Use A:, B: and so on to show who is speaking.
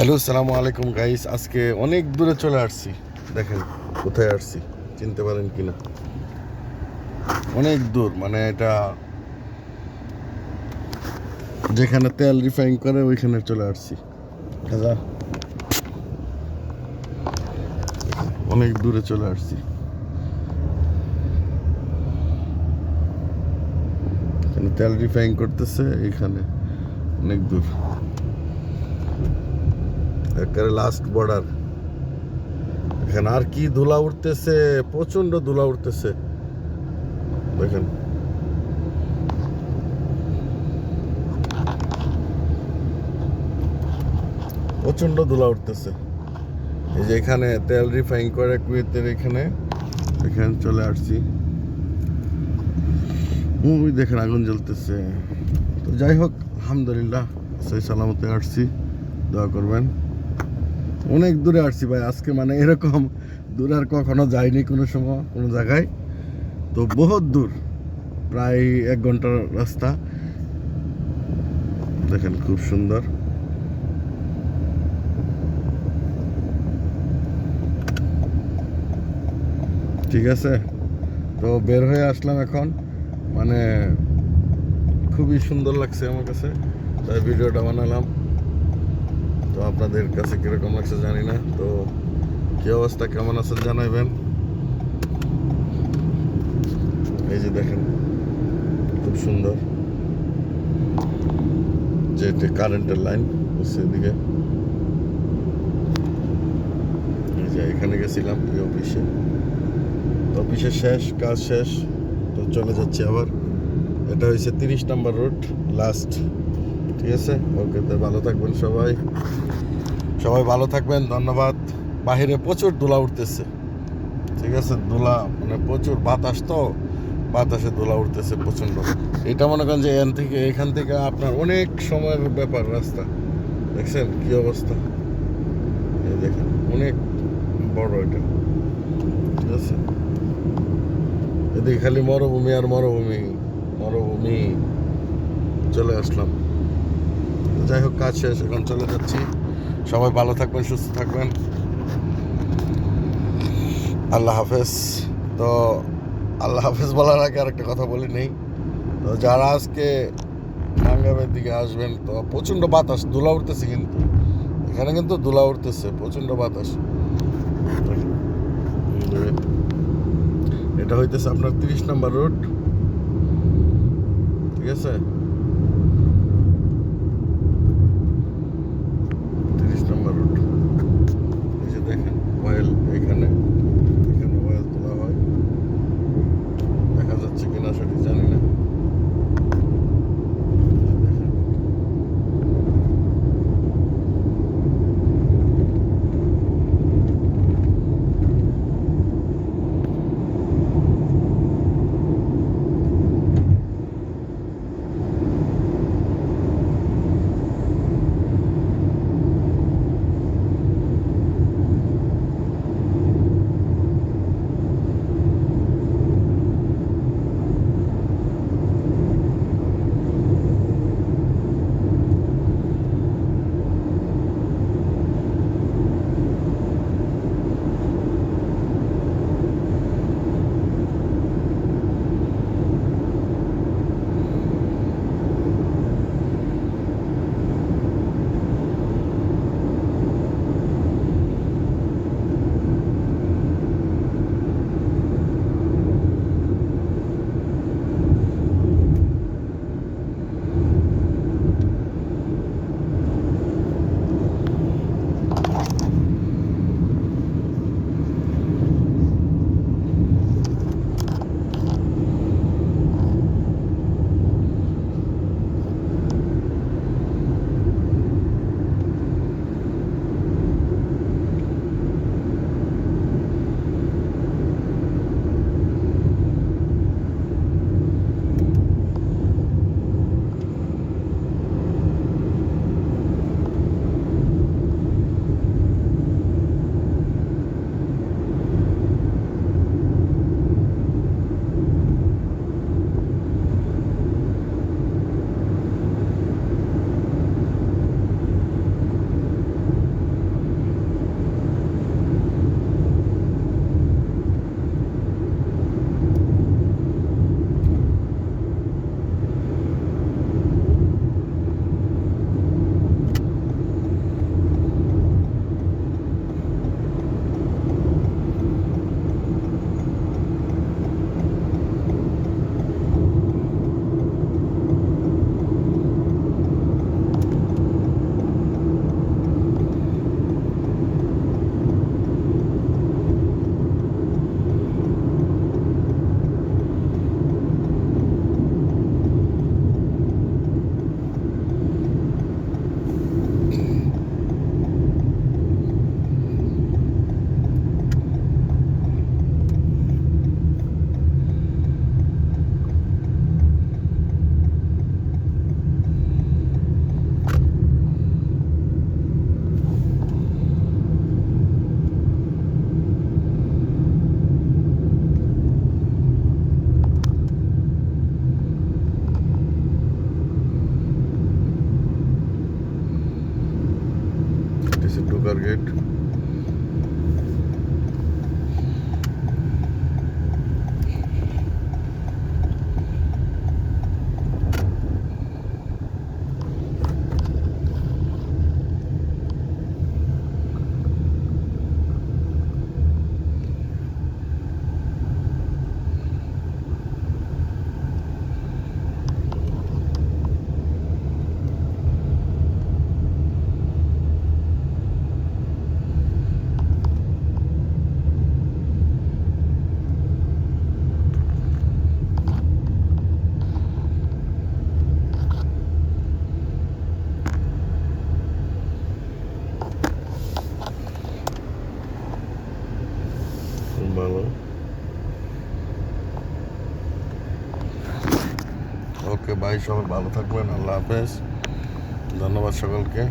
A: Hello, সালামু আলাইকুম guys আজকে অনেক দূরে চলে আসছি। দেখেন, কোথায় আসছি? চিনতে পারেন কিনা? অনেক দূর মানে এটা যেখানে তেল রিফাইন করে, ওইখানে চলে আসছি। অনেক দূরে চলে আসছি। তেল রিফাইন করতেছে, এখানে অনেক দূর। একেবারে লাস্ট বর্ডার এখানে আর কি ধুলা উঠতেছে? প্রচণ্ড ধুলা উঠতেছে। দেখেন। প্রচণ্ড ধুলা উঠতেছে। এই যে এখানে তেল রিফাইন করে কুয়েতের এখানে এখানে চলে আসছি। ওই দেখেন আগুন জ্বলতেছে। তো যাই হোক, আলহামদুলিল্লাহ সেই সালামতে আসছি। দোয়া করবেন। অনেক দূরে আসছি ভাই, আজকে মানে এরকম দূর আর কখনো যাইনি কোনো সময়, কোনো জায়গায়। তো বহুত দূর, প্রায় এক ঘণ্টার রাস্তা। দেখেন খুব সুন্দর। ঠিক আছে? তো বের হয়ে আসলাম এখন। মানে খুবই সুন্দর লাগছে আমার কাছে। তাই ভিডিওটা বানালাম। তো আপনাদের কাছে কীরকম লাগছে জানি না, তো কি অবস্থা, কেমন আছেন জানাইবেন? এই যে দেখেন, খুব সুন্দর। যে এটি কারেন্টের লাইন সেদিকে এই যে এখানে গেছিলাম, এই অফিসে। তো অফিসে শেষ, কাজ শেষ, তো চলে যাচ্ছি আবার। এটা হয়েছে তিরিশ নাম্বার রোড লাস্ট ঠিক আছে? ওকে, তো ভালো থাকবেন সবাই। সবাই ভালো থাকবেন, ধন্যবাদ। বাহিরে প্রচুর ধুলা উঠতেছে। ঠিক আছে? ধুলা মানে প্রচুর বাতাস তো, বাতাসে ধুলা উঠতেছে প্রচণ্ড। এটা মনে করেন যে এখান থেকে এখান থেকে আপনার অনেক সময়ের ব্যাপার রাস্তা। দেখছেন কি অবস্থা? দেখেন, অনেক বড় এটা। ঠিক আছে? এদিকে খালি মরুভূমি আর মরুভূমি মরুভূমি। চলে আসলাম। যাই হোক, কাজ শেষ, এখন চলে যাচ্ছি। সবাই ভালো থাকবেন, সুস্থ থাকবেন। আল্লাহ হাফেজ। তো আল্লাহ হাফেজ বলার আগে আরেকটা কথা বলি নেই। তো যারা আজকে মাঙ্গাবের দিকে আসবেন, তো প্রচণ্ড বাতাস, ধুলা উঠতেছে কিন্তু। এখানে কিন্তু ধুলা উঠতেছে, প্রচণ্ড বাতাস। এটা হইতেছে আপনার তিরিশ নাম্বার রোড। ঠিক আছে? ওকে বাই সবাই ভালো থাকবেন আল্লাহ হাফেজ। ধন্যবাদ সকলকে।